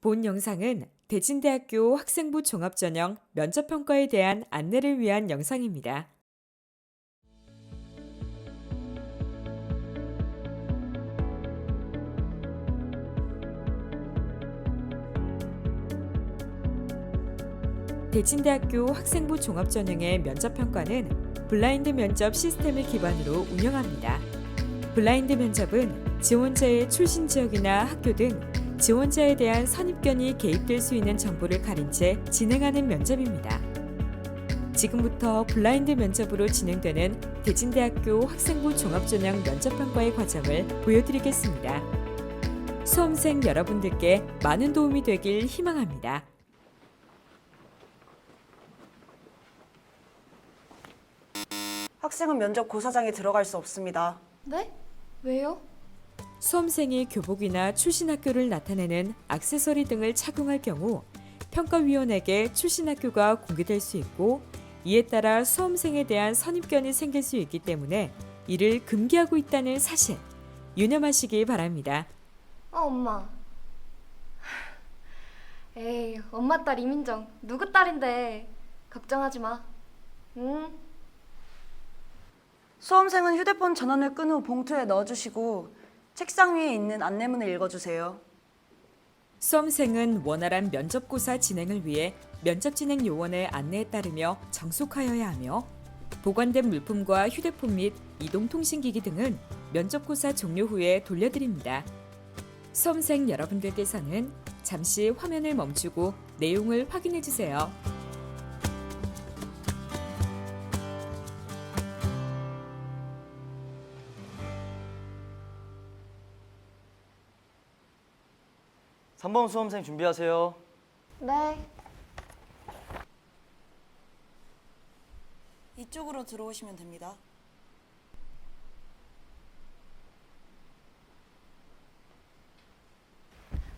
본 영상은 대진대학교 학생부 종합전형 면접평가에 대한 안내를 위한 영상입니다. 대진대학교 학생부 종합전형의 면접평가는 블라인드 면접 시스템을 기반으로 운영합니다. 블라인드 면접은 지원자의 출신 지역이나 학교 등 지원자에 대한 선입견이 개입될 수 있는 정보를 가린 채 진행하는 면접입니다. 지금부터 블라인드 면접으로 진행되는 대진대학교 학생부 종합전형 면접평가의 과정을 보여드리겠습니다. 수험생 여러분들께 많은 도움이 되길 희망합니다. 학생은 면접 고사장에 들어갈 수 없습니다. 네? 왜요? 수험생이 교복이나 출신 학교를 나타내는 액세서리 등을 착용할 경우 평가위원에게 출신 학교가 공개될 수 있고 이에 따라 수험생에 대한 선입견이 생길 수 있기 때문에 이를 금기하고 있다는 사실 유념하시기 바랍니다. 어, 엄마. 에이, 엄마 딸 이민정. 누구 딸인데. 걱정하지 마. 응? 수험생은 휴대폰 전원을 끈 후 봉투에 넣어주시고 책상 위에 있는 안내문을 읽어주세요. 수험생은 원활한 면접고사 진행을 위해 면접 진행 요원의 안내에 따르며 정속하여야 하며 보관된 물품과 휴대폰 및 이동통신기기 등은 면접고사 종료 후에 돌려드립니다. 수험생 여러분들께서는 잠시 화면을 멈추고 내용을 확인해 주세요. 삼번 수험생 준비하세요. 네. 이쪽으로 들어오시면 됩니다.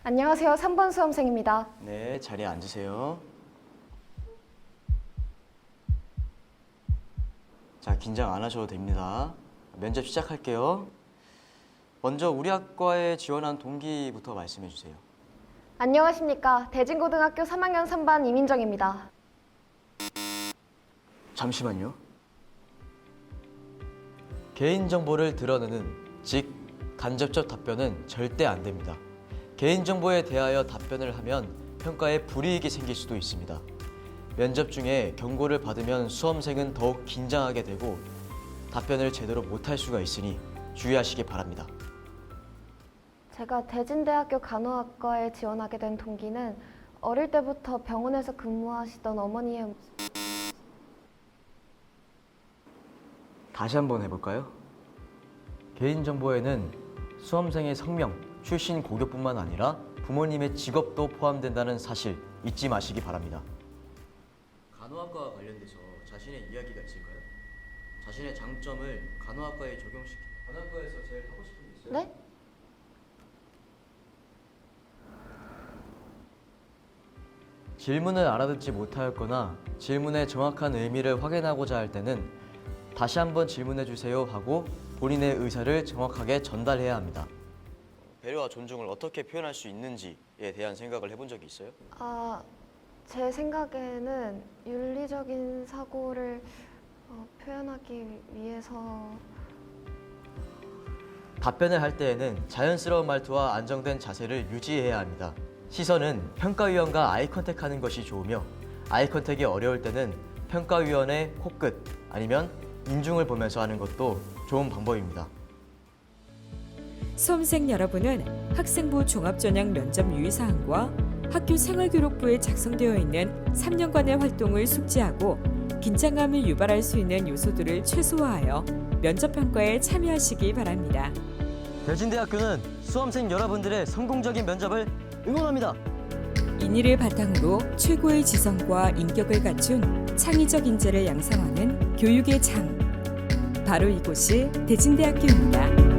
안녕하세요. 3번 수험생입니다. 네, 자리에 앉으세요. 자, 긴장 안 하셔도 됩니다. 면접 시작할게요. 먼저 우리 학과에 지원한 동기부터 말씀해 주세요. 안녕하십니까. 대진고등학교 3학년 3반 이민정입니다. 잠시만요. 개인정보를 드러내는 즉 간접적 답변은 절대 안 됩니다. 개인정보에 대하여 답변을 하면 평가에 불이익이 생길 수도 있습니다. 면접 중에 경고를 받으면 수험생은 더욱 긴장하게 되고 답변을 제대로 못할 수가 있으니 주의하시기 바랍니다. 제가 대진대학교 간호학과에 지원하게 된 동기는 어릴 때부터 병원에서 근무하시던 어머니의 모습- 다시 한번 해볼까요? 개인정보에는 수험생의 성명, 출신 고교뿐만 아니라 부모님의 직업도 포함된다는 사실 잊지 마시기 바랍니다. 간호학과와 관련돼서 자신의 이야기가 있을까요? 자신의 장점을 간호학과에 적용시키. 간호학과에서 제일 하고 싶은 게 있어요? 네? 질문을 알아듣지 못하였거나 질문의 정확한 의미를 확인하고자 할 때는 다시 한번 질문해 주세요 하고 본인의 의사를 정확하게 전달해야 합니다. 배려와 존중을 어떻게 표현할 수 있는지에 대한 생각을 해본 적이 있어요? 아, 제 생각에는 윤리적인 사고를 어, 표현하기 위해서 답변을 할 때에는 자연스러운 말투와 안정된 자세를 유지해야 합니다. 시선은 평가위원과 아이 컨택하는 것이 좋으며 아이 컨택이 어려울 때는 평가위원의 코끝 아니면 인중을 보면서 하는 것도 좋은 방법입니다. 수험생 여러분은 학생부 종합전형 면접 유의사항과 학교 생활기록부에 작성되어 있는 3년간의 활동을 숙지하고 긴장감을 유발할 수 있는 요소들을 최소화하여 면접평가에 참여하시기 바랍니다. 대진대학교는 수험생 여러분들의 성공적인 면접을 응원합니다. 인의를 바탕으로 최고의 지성과 인격을 갖춘 창의적 인재를 양성하는 교육의 장. 바로 이곳이 대진대학교입니다.